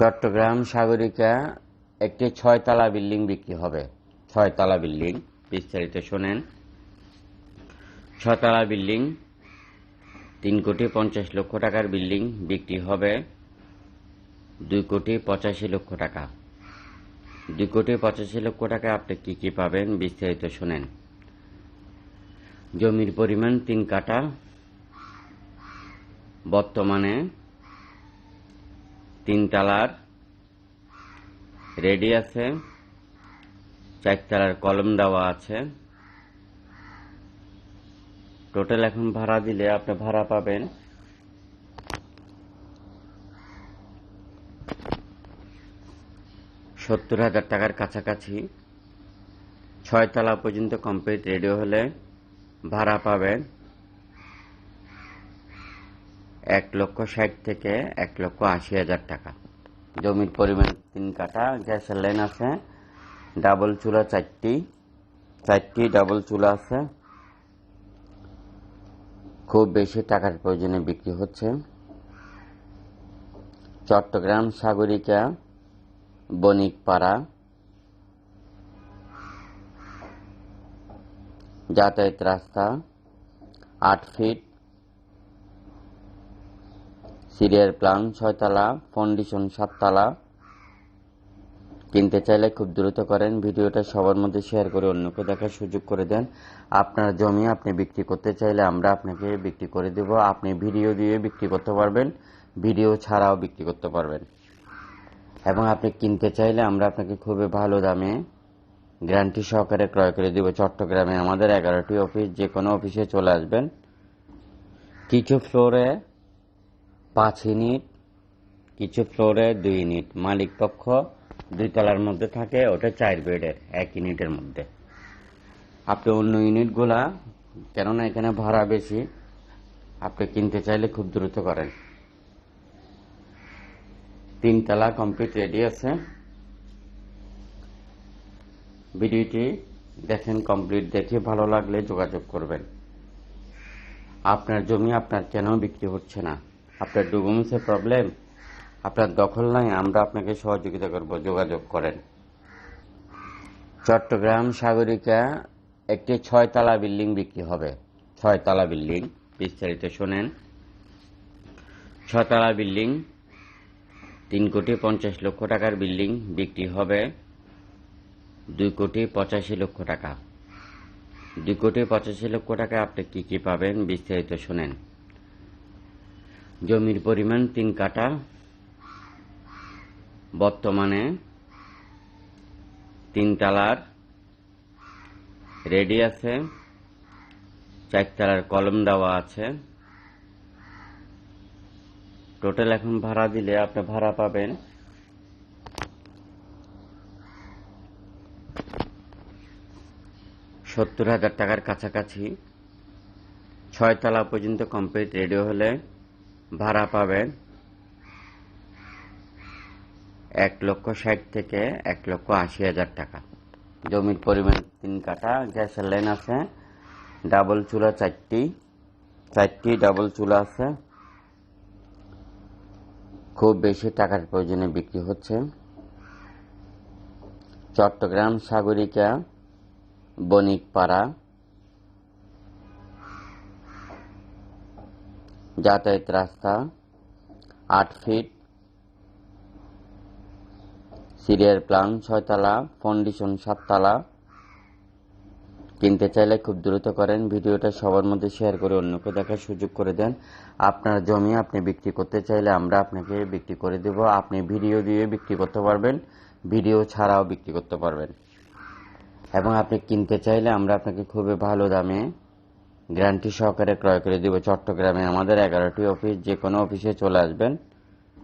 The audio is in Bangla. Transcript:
চট্টগ্রাম সাগরিকা একটি ছয়তলা বিল্ডিং বিক্রি হবে। ছয়তলা বিল্ডিং, বিস্তারিত শোনেন। ছতলা বিল্ডিং, তিন কোটি পঞ্চাশ লক্ষ টাকার বিল্ডিং বিক্রি হবে। দুই কোটি পঁচাশি লক্ষ টাকা। দুই কোটি পঁচাশি লক্ষ টাকা আপনি কি কি পাবেন, বিস্তারিত শোনেন। জমির পরিমাণ তিন কাটা বর্তমানে তিন তালার রেডি আছে চারতলার কলম দেওয়া আছে। টোটাল এখন ভাড়া দিলে আপনি ভাড়া পাবেন। সত্তর হাজার টাকার কাছাকাছি। ছয়তলা পর্যন্ত কমপ্লিট, রেডি হলে ভাড়া পাবেন। এক লক্ষ ষাট থেকে এক লক্ষ আশি হাজার টাকা। জমির পরিমাণ তিন কাঠা, গ্যাসের লাইন আছে, ডাবল চুলা চারটি চারটি ডাবল চুলা আছে। খুব বেশি টাকার প্রয়োজনে বিক্রি হচ্ছে। চট্টগ্রাম সাগরিকা বণিকপাড়া যাতায়াত রাস্তা আট ফিট সিরিয়ার প্ল্যান ছয়তলা ফাউন্ডেশন সাততলা। কিনতে চাইলে খুব দ্রুত করেন। ভিডিওটা সবার মধ্যে শেয়ার করে অন্যকে দেখার সুযোগ করে দেন। আপনার জমি আপনি বিক্রি করতে চাইলে আমরা আপনাকে বিক্রি করে দেব। আপনি ভিডিও দিয়ে বিক্রি করতে পারবেন, ভিডিও ছাড়াও বিক্রি করতে পারবেন। এবং আপনি কিনতে চাইলে আমরা আপনাকে খুবই ভালো দামে গ্যারান্টি সহকারে ক্রয় করে দিব। চট্টগ্রামে আমাদের এগারোটি অফিস যে কোনো অফিসে চলে আসবেন। কিছু ফ্লোরে পাঁচ ইউনিট, কিছু ফ্লোরে দুই ইউনিট। মালিক পক্ষ দুই তলার মধ্যে থাকে, ওটা চার বেডের, এক ইউনিটের মধ্যে। আপনি অন্য ইউনিটগুলা, কেননা এখানে ভাড়া বেশি, আপনি কিনতে চাইলে খুব দ্রুত করেন। তিনতলা কমপ্লিট রেডি আছে। ভিডিওটি দেখেন, কমপ্লিট দেখে ভালো লাগলে যোগাযোগ করবেন। আপনার জমি আপনার কেন বিক্রি হচ্ছে না? আপনার ডকুমেন্টসের প্রবলেম আপনার দখল নাই, আমরা আপনাকে সহযোগিতা করব, যোগাযোগ করেন। চট্টগ্রাম সাগরিকা একটি ছয়তলা বিল্ডিং বিক্রি হবে। ছয়তলা বিল্ডিং, বিস্তারিত শোনেন। ছতলা বিল্ডিং, তিন কোটি পঞ্চাশ লক্ষ টাকার বিল্ডিং বিক্রি হবে। দুই কোটি পঁচাশি লক্ষ টাকা। দুই কোটি পঁচাশি লক্ষ টাকা আপনি কি কি পাবেন, বিস্তারিত শোনেন। জমির পরিমাণ তিন কাঠা। বর্তমানে তিন তালার রেডি আছে। চারতলার কলম দেওয়া আছে। টোটাল এখন ভাড়া দিলে আপনি ভাড়া পাবেন। সত্তর হাজার টাকার কাছাকাছি। ছয়তলা পর্যন্ত কমপ্লিট রেডি হলে ভাড়া পাবেন এক লক্ষ ষাট থেকে এক লক্ষ আশি হাজার টাকা। জমির পরিমাণ তিন কাঠা, গ্যাসের লাইন আছে, ডাবল চুলা চারটি চারটি ডাবল চুলা আছে। খুব বেশি টাকার প্রয়োজনে বিক্রি হচ্ছে। চট্টগ্রাম সাগরিকা বণিকপাড়া যাতায়াত রাস্তা, আট ফিট সিরিয়ার প্ল্যান ছয়তলা ফাউন্ডেশন সাততলা। কিনতে চাইলে খুব দ্রুত করেন, ভিডিওটা সবার মধ্যে শেয়ার করে অন্যকে দেখার সুযোগ করে দেন। আপনার জমি আপনি বিক্রি করতে চাইলে আমরা আপনাকে বিক্রি করে দেব। আপনি ভিডিও দিয়ে বিক্রি করতে পারবেন, ভিডিও ছাড়াও বিক্রি করতে পারবেন। এবং আপনি কিনতে চাইলে আমরা আপনাকে খুবই ভালো দামে গ্যারান্টি সহকারে ক্রয় করে দিব। চট্টগ্রামে আমাদের এগারোটি অফিস যে কোনো অফিসে চলে আসবেন।